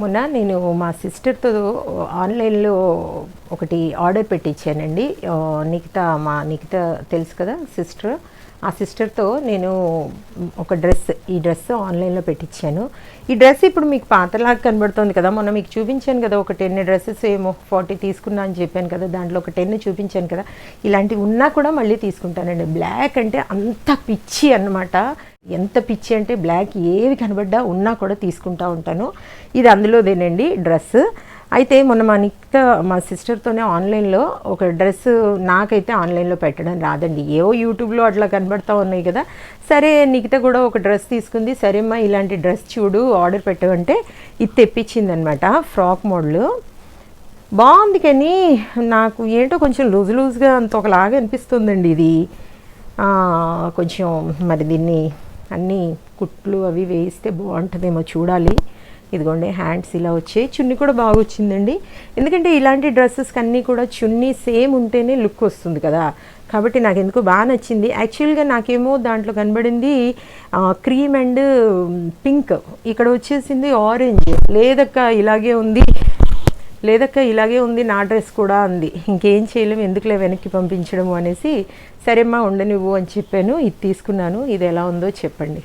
మొన్న నేను మా సిస్టర్తో ఆన్లైన్లో ఒకటి ఆర్డర్ పెట్టించానండి నిఖిత మా నిఖిత తెలుసు కదా సిస్టర్. ఆ సిస్టర్తో నేను ఒక డ్రెస్ ఈ డ్రెస్ ఆన్లైన్లో పెట్టించాను ఈ డ్రెస్ ఇప్పుడు మీకు పాతలాగా కనబడుతుంది కదా. మొన్న మీకు చూపించాను కదా ఒక టెన్ డ్రెస్సెస్ ఏమో ఫార్టీ తీసుకున్నా అని చెప్పాను కదా. దాంట్లో ఒక టెన్ చూపించాను కదా. ఇలాంటివి ఉన్నా కూడా మళ్ళీ తీసుకుంటానండి. బ్లాక్ అంటే అంత పిచ్చి అన్నమాట. ఎంత పిచ్చి అంటే బ్లాక్ ఏవి కనబడ్డా ఉన్నా కూడా తీసుకుంటా ఉంటాను. ఇది అందులోదేనండి డ్రెస్. అయితే మొన్న మా నిక్క మా సిస్టర్తోనే ఆన్లైన్లో ఒక డ్రెస్ నాకైతే ఆన్లైన్లో పెట్టడం రాదండి. ఏవో యూట్యూబ్లో అట్లా కనబడతా ఉన్నాయి కదా. సరే నిఖిత కూడా ఒక డ్రెస్ తీసుకుంది. సరేమ్మా ఇలాంటి డ్రెస్ చూడు ఆర్డర్ పెట్టవంటే ఇది తెప్పించిందనమాట ఫ్రాక్ మోడల్ బాగుంది కానీ నాకు ఏంటో కొంచెం లూజ్ లూజ్గా అంత ఒకలాగా అనిపిస్తుందండి ఇది. కొంచెం మరి దీన్ని అన్నీ కుట్లు అవి వేయిస్తే బాగుంటుందేమో చూడాలి. ఇదిగోండి హ్యాండ్స్ ఇలా వచ్చాయి. చున్నీ కూడా బాగా వచ్చిందండి. ఎందుకంటే ఇలాంటి డ్రెస్సెస్కి అన్నీ కూడా చున్నీ సేమ్ ఉంటేనే లుక్ వస్తుంది కదా. కాబట్టి నాకు ఎందుకు బాగా నచ్చింది. యాక్చువల్గా నాకేమో దాంట్లో కనబడింది క్రీమ్ అండ్ పింక్. ఇక్కడ వచ్చేసింది ఆరెంజ్. లేదక్క ఇలాగే ఉంది. లేదక్క ఇలాగే ఉంది నా డ్రెస్ కూడా అంది. ఇంకేం చేయలేము ఎందుకులే వెనక్కి పంపించడము అనేసి సరేమ్మా ఉండనివ్వు అని చెప్పాను. ఇది తీసుకున్నాను. ఇది ఎలా ఉందో చెప్పండి.